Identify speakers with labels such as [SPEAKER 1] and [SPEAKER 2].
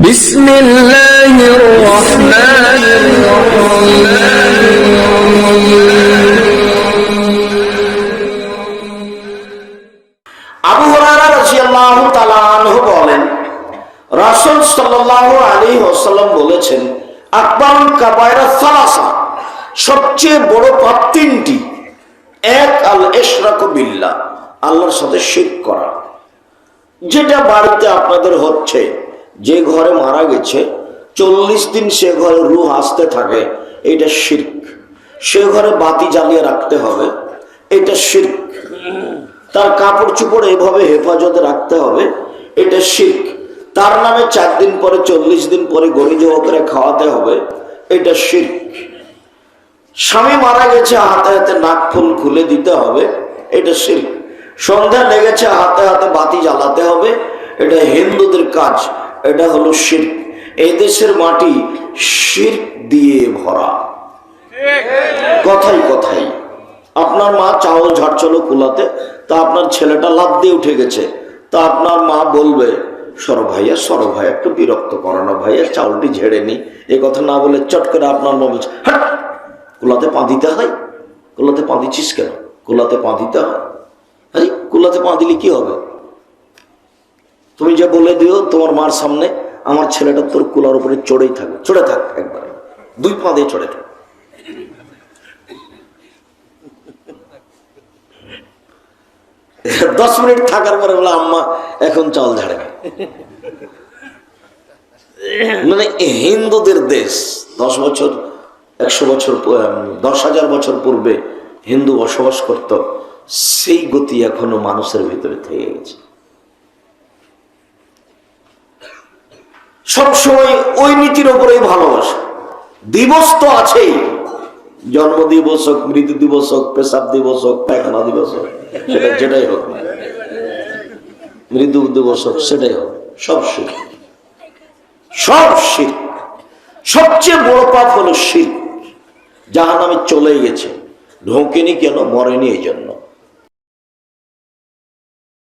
[SPEAKER 1] بسم الله الرحمن
[SPEAKER 2] আবু হুরায়রা রাদিয়াল্লাহু তাআলা আনহু বলেন রাসূল সাল্লাল্লাহু আলাইহি ওয়াসাল্লাম বলেছেন আকবারুল কাবায়রা সালাসা সবচেয়ে বড় পাপ তিনটি এক আল ইশরাকু বিল্লাহ আল্লাহর সাথে শিরক করা যেটা বাড়িতে আপনাদের হচ্ছে যে ঘরে মারা গেছে, চল্লিশ দিন সে ঘরে রু আসতে থাকে, এটা শির্ক। সে ঘরে বাতি জ্বালিয়ে রাখতে হবে, এটা শির্ক। তার কাপড় চুপড় এভাবে হেফাজতে রাখতে হবে, এটা শির্ক। তার নামে চার দিন পরে, চল্লিশ দিন পরে গণি জমা করে খাওয়াতে হবে, এটা শির্ক। স্বামী মারা গেছে, হাতে হাতে নাক ফুল খুলে দিতে হবে, এটা শির্ক। সন্ধ্যা লেগেছে, হাতে হাতে বাতি জ্বালাতে হবে, এটা হিন্দুদের কাজ। এটা হলো শির্ক। এই দেশের মাটি শির্ক দিয়ে ভরা। কথাই কথাই। আপনার মা চাউল ঝাড়ছিল কুলাতে, তা আপনার ছেলেটা লাভ দিয়ে উঠে গেছে। তা আপনার মা বলবে, সর ভাইয়া সর ভাইয়া, একটু বিরক্ত করো না ভাইয়া, চাউলটি ঝেড়ে নি। এ কথা না বলে চট করে আপনার মা বলছে, হাট! কুলাতে পা দিতে হয়? কুলাতে পা দিচ্ছিস কেন? কুলাতে পা দিতে হয়? আরে, কুলাতে পা দিলে কি হবে? তুমি যে বলে দিও তোমার মার সামনে আমার ছেলেটা তোর কুলার উপরে চড়েই থাকবে। চড়ে থাক একবারে। দুই পা দিয়ে চড়ে থাক। দশ মিনিট থাকার পরে বলে, আম্মা, এখন চাল ঝাড়বে। মানে হিন্দুদের দেশ, দশ বছর, একশো বছর দশ হাজার বছর পূর্বে হিন্দু বসবাস করত, সেই গতি এখনও মানুষের ভিতরে থেকে গেছে। সবসময় ওই নীতির ওপরেই ভালোবাসা। দিবস তো আছেই। জন্ম দিবস হোক, মৃত্যু দিবস হোক, পেশাব দিবস হোক, পায়খানা দিবস হোক, সেটা যেটাই হোক মৃত্যু দিবস হোক, সেটাই হোক, সব শিখ সব শিখ সবচেয়ে বড় পাপ হলো শিখ যাহা নামে চলে গেছে। ঢোকেনি কেন, মরেনি এই জন্য।